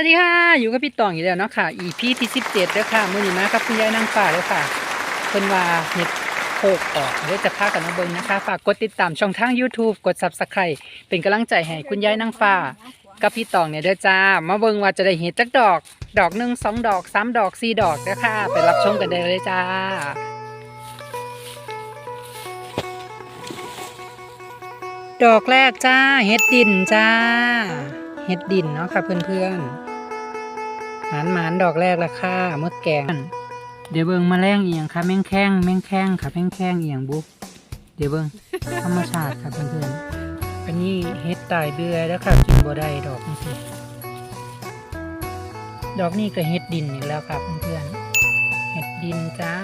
วัสดีค่ะ อยู่กับพี่ตองอยู่แล้วเนาะค่ะ EP ที่17เด้อค่ะมื้อนี้มากับคุณยายนางฟ้าแล้วค่ะเพิ่นว่าเฮ็ดโคกออกเดี๋ยวจะพากันมาเบิ่งนะคะ ฝากกดติดตามช่องทาง YouTube กด Subscribe เป็นกำลังใจให้คุณยายนางฟ้า กับพี่ตองเนี่ยเด้อจ้า มาเบิ่งว่าจะได้เฮ็ดจักดอก ดอกหนึ่งสองดอกสามดอกสี่ดอกเด้อค่ะ ไปรับชมกันได้เลยจ้าดอกแรกจ้าเฮ็ดดินจ้าเฮ็ดดินเนาะค่ะเพื่อนๆ หมานหมานๆดอกแรกละค่ะมดแกง เดี๋ยวเบิ่งแมาแรงเอียงค่ะแมงแข้งแมงแข้งค่ะแมงแข้งเอียงบุ๊เดี๋ยวเบิ่งธรรมชาติค่ะเพื่อนๆอันนี้เฮ็ดตายเบื่อแล้วค่ะกินบ่ได้ดอกนี่สิดอกนี้ก็เฮ็ดดินอีกแล้วค่ะเพื่อนๆเฮ็ดดินจ้า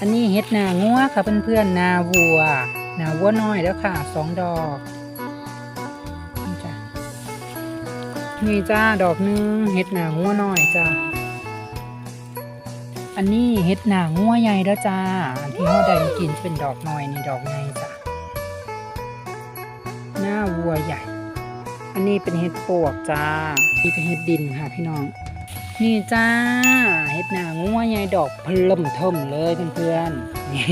อันนี้เฮ็ดนางัวค่ะเพื่อนๆนาวัว นาวัวน้อยแล้วค่ะสองดอก นี่จ้าดอกหนึงเฮ็ดหนางัวน้อยจ้าอันนี้เฮ็ดหนางัวใหญ่แล้วจ้าที่เขาได้กินเป็นดอกน้อยนี่ดอกใหญ่จ้ะหน้าวัวใหญ่ อันนี้เป็นเฮ็ดปวกจ้านี่เป็นเฮ็ดดินค่ะพี่น้อง นี่จ้าเฮ็ดหนางัวใหญ่ดอกพล่มเทิมเลยเพื่อนๆนี่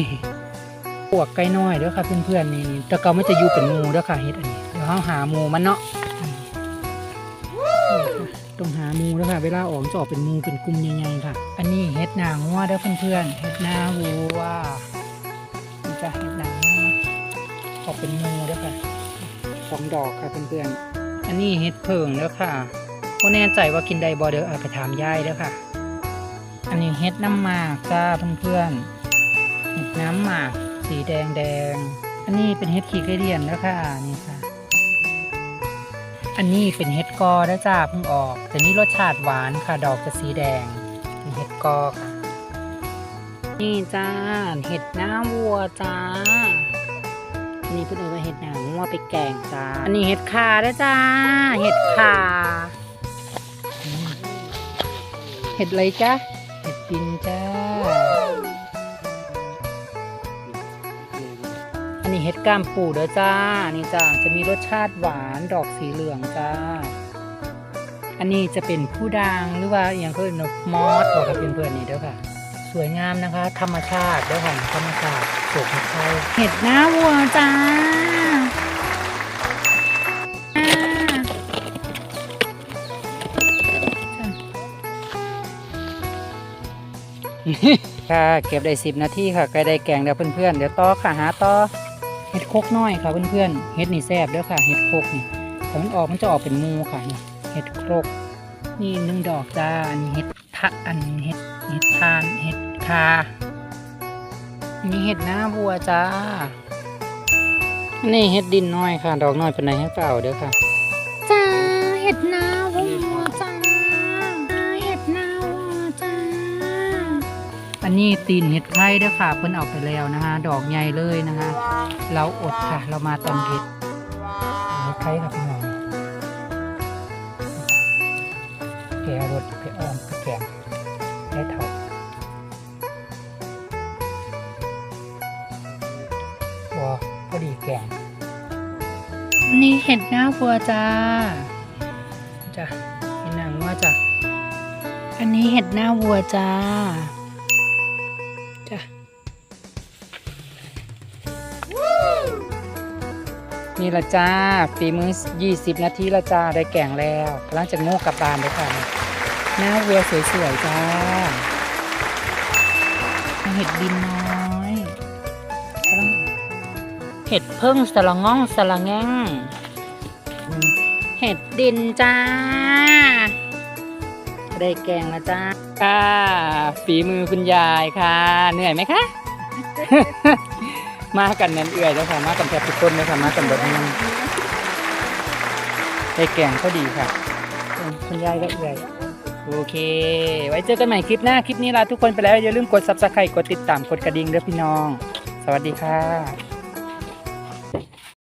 ปวกไก่น้อยด้อค่ะเพื่อนๆนี่แต่เกาไม่จะอยู่เป็นหมูด้อค่ะเฮ็ดอันนี้เดี๋ยวเราหาหมูมันเนาะ ต้องหาหมูเด้อค่ะ เวลาออกจะออกเป็นหมูเป็นกลุ่มใหญ่ๆค่ะ อันนี้เฮ็ดนางัวเด้อเพื่อนๆเฮ็ดนาวัวนี่จ้ะเฮ็ดนางัวออกเป็นหมูเด้อค่ะสองดอกค่ะเพื่อนๆ อันนี้เฮ็ดเพิงเด้อค่ะบ่แน่ใจว่ากินได้บ่เด้อเอาไปถามยายเด้อค่ะ อันนี้เฮ็ดน้ำหมากจ้าเพื่อนๆเห็ดน้ำหมากสีแดงแดง อันนี้เป็นเห็ดขี้ไก่เดียนแล้วค่ะนี่ค่ะ อันนี้เป็นเห็ดกอแล้วจ้าเพิ่งออกแต่นี่รสชาติหวานค่ะ ดอกจะสีแดงเป็นเห็ดกอค่ะนี่จ้าเห็ดหน้าวัวจ้าอันนี้เพื่อนเอาเห็ดหน้าวัวไปแกงจ้า อันนี้เห็ดคาแล้วจ้า เห็ดคาเห็ดอะไรจ้าเห็ดดินจ้า นนี้เห็ดก้ามปูเด้อจ้านี่จ้าจะมีรสชาติหวานดอกสีเหลืองจ้า อันนี้จะเป็นผู้ดังหรือว่าอย่างเขาเรียกว่ามอสบอกกับเพื่อนๆนี่เด้อค่ะ สวยงามนะคะ ธรรมชาติเด้อค่ะธรรมชาติปลูกไม่ใช่เห็ดหน้าวัวจ้าอ่าค่ะ เก็บได้สิบนาทีค่ะใกล้ได้แกงแล้วเพื่อนๆ เดี๋ยวต่อค่ะ หาต่อ เห็ดโคกน้อยค่ะเพื่อนๆเห็ดนี่แซ่บเด้อค่ะ เห็ดโคกนี่แต่มันออกมันจะออกเป็นมูค่ะนี่เห็ดโคกนี่หนึ่งดอกจ้าอันนี้เห็ดทะอันเห็ดเห็ดทานเห็ดคาอันนี้เห็ดหน้าบัวจ้าอันนี้เห็ดดินน้อยค่ะ ดอกน้อยเป็นไหนให้เปล่าเด้อค่ะจ้าเห็ดหน้าวัวจ้า นนี้ตีนเห็ดไข่เด้อค่ะเพิ่นเอาไปแล้วนะคะดอกใหญ่เลยนะคะเราอดค่ะ เรามาตอนเห็ดเห็ดไข่ค่ะพี่น้องแกะรสไปอ้อมไปแกงได้เท่าวัวพอดีแกงนี่เห็ดหน้าวัวจ้าจ้ะเห็ดหนังว่าจ้ะอันนี้เห็ดหน้าวัวจ้า นี่ละจ้าฝีมือ 20 นาทีละจ้าได้แกงแล้วกำลังจะโง่กลับบ้านเลยค่ะหน้าวัวสวยๆจ้าเห็ดดินน้อย เห็ดเพิ่งสละง่องสละแง่งเห็ดดินจ้า ได้แกงแล้วจ้าค่ะฝีมือคุณยายค่ะ เหนื่อยไหมคะ มากันนั่นเอื่อยแล้วค่ะมากันแทบทุกคนเลยค่ะมากันแบบนี้ได้แกงก็ดีค่ะเออคุณยายก็เอื่อยโอเค ไว้เจอกันใหม่คลิปหน้า คลิปนี้ลาทุกคนไปแล้ว อย่าลืมกด subscribe กดติดตามกดกระดิ่งเด้อพี่น้อง สวัสดีค่ะ